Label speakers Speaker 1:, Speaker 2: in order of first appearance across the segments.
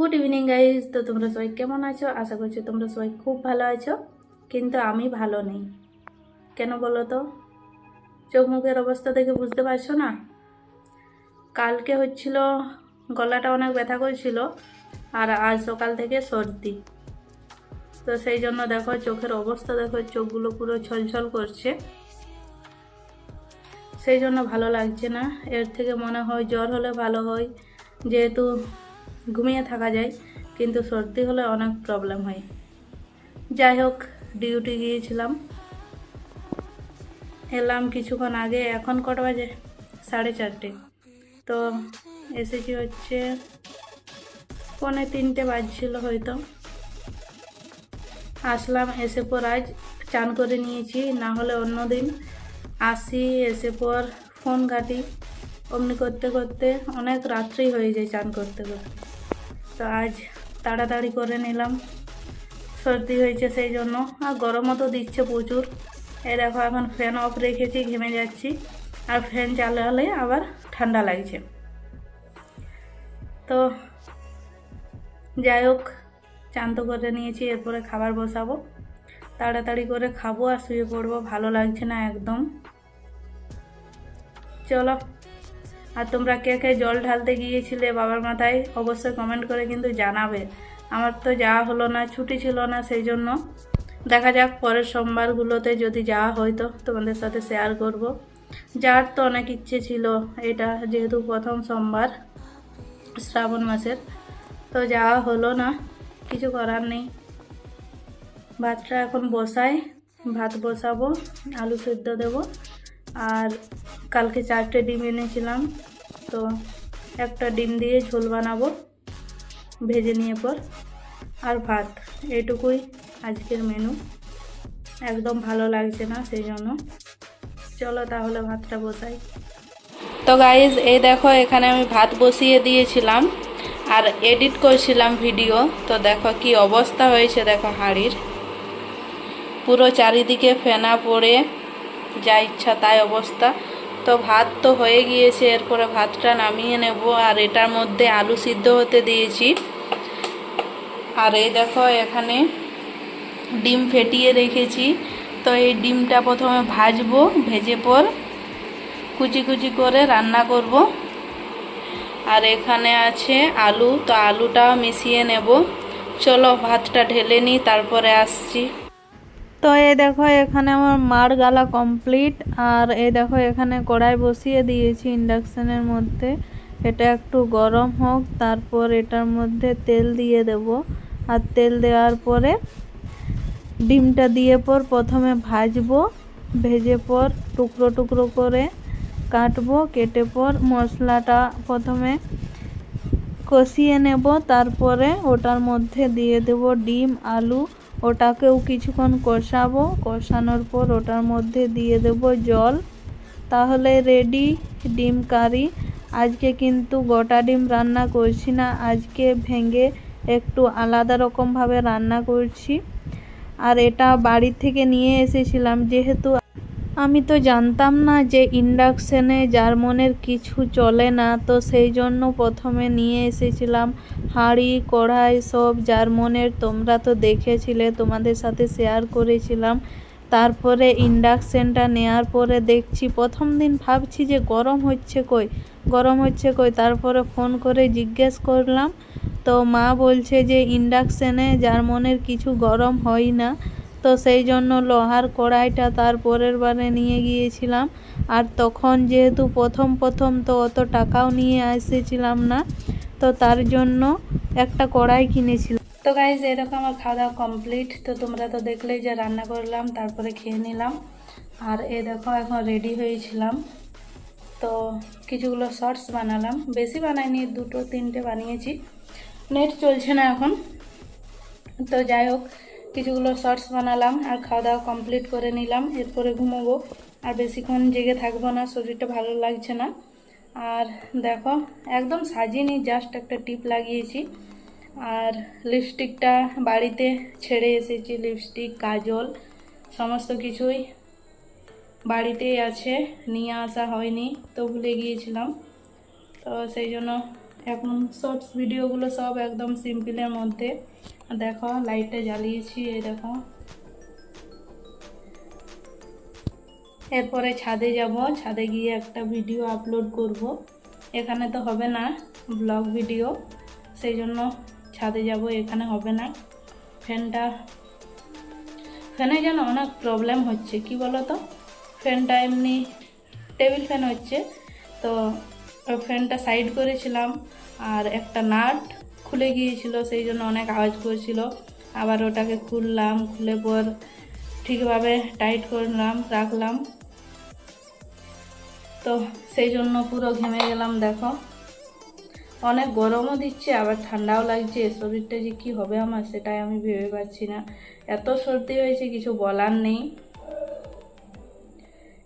Speaker 1: Good evening guys তো তোমরা সবাই কেমন আছো? আশা করছি তোমরা সবাই খুব ভালো আছো। কিন্তু আমি ভালো নেই। কেন বলো তো? চোখ মুখের অবস্থা দেখে বুঝতে পারছ না? কালকে হচ্ছিল, গলাটা অনেক ব্যথা করছিল, আর আজ সকাল থেকে সর্দি। তো সেই জন্য দেখো, চোখের অবস্থা দেখো, চোখগুলো পুরো ছলছল করছে। সেই জন্য ভালো লাগছে না। এর থেকে মনে হয় জ্বর হলে ভালো হয়। যেহেতু ঘুমিয়ে থাকা যায়, কিন্তু সর্দি হলে অনেক প্রবলেম হয়। যাই হোক, ডিউটি গিয়েছিলাম। এলাম কিছুক্ষণ আগে, এখন কটা বাজে? সাড়ে চারটে। তো এসেছি হচ্ছে পৌনে তিনটে বাজছিল হয়তো। আসলাম, এসে পর আজ চান করে নিয়েছি, না হলে অন্য দিন। আসি, এসে পর ফোন ঘাটি। অমনি করতে করতে অনেক রাত্রি হয়ে যায় চান করতে করতে। তো আজ তাড়াতাড়ি করে নিলাম। সর্দি হয়েছে সেই জন্য। আর গরমও তো দিচ্ছে প্রচুর। এই দেখো, এখন ফ্যান অফ রেখেছি, ঘেমে যাচ্ছি। আর ফ্যান চালালে আবার ঠান্ডা লাগছে। তো যাই হোক চান্ত করে নিয়েছি, এরপরে খাবার বসাবো। তাড়াতাড়ি করে খাব আর শুয়ে পড়ব, ভালো লাগছে না একদম। চলো। আর তোমরা কে কে জল ঢালতে গিয়েছিলে বাবার মাথায় অবশ্যই কমেন্ট করে কিন্তু জানাবে। আমার তো যাওয়া হলো না, ছুটি ছিল না সেই জন্য। দেখা যাক পরের সোমবারগুলোতে যদি যাওয়া হয়তো তোমাদের সাথে শেয়ার করব। যার তো অনেক ইচ্ছে ছিল, এটা যেহেতু প্রথম সোমবার শ্রাবণ মাসের, তো যাওয়া হলো না, কিছু করার নেই। ভাতটা এখন বসাই, ভাত বসাবো, আলু সেদ্ধ দেব, আর কালকে চারটে ডিম এনেছিলাম। তো একটা ডিম দিয়ে ঝোল বানাবো, ভেজে নিয়ে পর। আর ভাত, এইটুকুই আজকের মেনু একদম ভালো লাগছে না সেই জন্য। চলো তাহলে ভাতটা বসাই। তো গাইজ এই দেখো এখানে আমি ভাত বসিয়ে দিয়েছিলাম আর এডিট করছিলাম ভিডিও তো দেখো কি অবস্থা হয়েছে দেখো হাঁড়ির। পুরো চারিদিকে ফেনা পড়ে, যা ইচ্ছা তাই অবস্থা। তো ভাত তো হয়ে গিয়েছে, এরপরে ভাতটা নামিয়ে নেব। আর এটার মধ্যে আলু সিদ্ধ হতে দিয়েছি। আর এই দেখো, এখানে ডিম ফেটিয়ে রেখেছি। তো এই ডিমটা প্রথমে ভাজবো, ভেজে পর কুচি কুচি করে রান্না করব। আর এখানে আছে আলু, তো আলুটাও মিশিয়ে নেব। চলো ভাতটা ঢেলে নিই, তারপরে আসছি। তো এই দেখো, এখানে আমার মার গালা কমপ্লিট আর এই দেখো, এখানে কড়াই বসিয়ে দিয়েছি ইন্ডাকশানের মধ্যে। এটা একটু গরম হোক, তারপর এটার মধ্যে তেল দিয়ে দেব। আর তেল দেওয়ার পরে ডিমটা দিয়ে পর প্রথমে ভাজবো, ভেজে পর টুকরো টুকরো করে কাটবো, কেটে পর মশলাটা প্রথমে কষিয়ে নেব। তারপরে ওটার মধ্যে দিয়ে দেব ডিম, আলু ওটাকেও কিছুক্ষণ কষাবো। কষানোর পর ওটার মধ্যে দিয়ে দেব জল। তাহলে রেডি ডিম কারি। আজকে কিন্তু গোটা ডিম রান্না করছি না, আজকে ভেঙে একটু আলাদা রকমভাবে রান্না করছি। আর এটা বাড়ি থেকে নিয়ে এসেছিলাম, যেহেতু আমি তো জানতাম না যে ইন্ডাকশানে জার্মনের কিছু চলে না, তো সেই জন্য প্রথমে নিয়ে এসেছিলাম হাঁড়ি, কড়াই সব জার্মনের। তোমরা তো দেখেছিলে, তোমাদের সাথে শেয়ার করেছিলাম। তারপরে ইন্ডাকশানটা নেওয়ার পরে দেখছি, প্রথম দিন ভাবছি যে গরম হচ্ছে কই, গরম হচ্ছে কই। তারপরে ফোন করে জিজ্ঞেস করলাম, তো মা বলছে যে ইন্ডাকশানে জার্মনের কিছু গরম হয় না। তো সেই জন্য লোহার কড়াইটা তার পরের বারে নিয়ে গিয়েছিলাম। আর তখন যেহেতু প্রথম প্রথম তো অত টাকাও নিয়ে এসেছিলাম না, তো তার জন্য একটা কড়াই কিনেছিলাম। তো গাইজ এরকম আমার খাওয়া দাওয়া কমপ্লিট তো তোমরা তো দেখলেই যে রান্না করলাম, তারপরে খেয়ে নিলাম। আর এ দেখো, এখন রেডি হয়েছিলাম। তো কিছুগুলো শর্টস বানালাম। বেশি বানাইনি, দুটো, তিনটে বানিয়েছি। নেট চলছে না এখন। তো যাই হোক কিছুগুলো শর্টস বানালাম আর খাওয়া দাওয়া কমপ্লিট করে নিলাম। এরপরে ঘুমোবো। আর বেশিক্ষণ জেগে থাকব না, শরীরটা ভালো লাগছে না। আর দেখো, একদম সাজিয়ে জাস্ট একটা টিপ লাগিয়েছি। আর লিপস্টিকটা বাড়িতে ছেড়ে এসেছি লিপস্টিক কাজল, সমস্ত কিছুই বাড়িতেই আছে, নিয়ে আসা হয়নি, তো ভুলে গিয়েছিলাম। তো সেই জন্য এখন শর্টস ভিডিওগুলো সব একদম সিম্পলের মধ্যে। দেখো, লাইটটা জ্বালিয়েছি, এই দেখো। এরপরে ছাদে যাব, ছাদে গিয়ে একটা ভিডিও আপলোড করব। এখানে তো হবে না ব্লগ ভিডিও, সেই জন্য ছাদে যাব, এখানে হবে না। ফ্যানটা, ফ্যানে যেন অনেক প্রবলেম হচ্ছে, কি বলো তো ফ্যানটা এমনি, টেবিল ফ্যান হচ্ছে, তো ফ্যানটা সাইড করেছিলাম, আর একটা নাট খুলে গিয়েছিল, সেই জন্য অনেক আওয়াজ করছিল। আবার ওটাকে খুললাম, খুলে পর ঠিকভাবে টাইট করলাম, রাখলাম। তো সেই জন্য পুরো ঘেমে গেলাম, দেখো। অনেক গরমও দিচ্ছে, আবার ঠান্ডাও লাগছে শরীরটা যে কী হবে আমার সেটাই আমি ভেবে পাচ্ছি না। এত সর্দি হয়েছে, কিছু বলার নেই।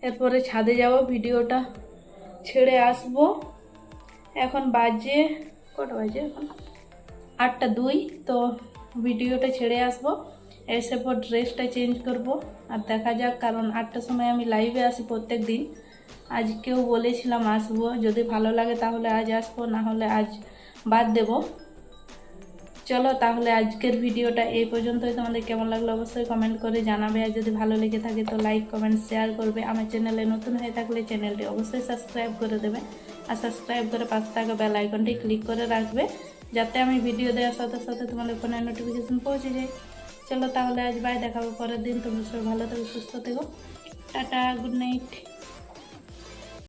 Speaker 1: এরপরে ছাদে যাব, ভিডিওটা ছেড়ে আসব। এখন বাজে, কটা বাজে এখন? আটটা দুই, তো ভিডিওটা ছেড়ে আসব। এসে পর ড্রেসটা চেঞ্জ করব, আর দেখা যাক, কারণ আটটার সময় আমি লাইভে আসি প্রত্যেক দিন আজকেও বলেছিলাম আসব, যদি ভালো লাগে তাহলে আজ আসব, না হলে আজ বাদ দেব। চলো তাহলে আজকের ভিডিওটা এই পর্যন্তই। তোমাদের কেমন লাগল অবশ্যই কমেন্ট করে জানাবে, আর যদি ভালো লেগে থাকে তো লাইক কমেন্ট শেয়ার করবে। আমার চ্যানেলে নতুন হয়ে থাকলে চ্যানেলটি অবশ্যই সাবস্ক্রাইব করে দেবে। আর সাবস্ক্রাইব করে পাশে থাকা বেল আইকনটি ক্লিক করে রাখবে, যাতে আমি ভিডিও দেওয়ার সাথে সাথে তোমাদের ফোনে নোটিফিকেশন পৌঁছে যায়। চলো তাহলে আজ বাই দেখাবো, পরের দিন তোমরা সব ভালো থেকো, সুস্থ থেকো। Tata good night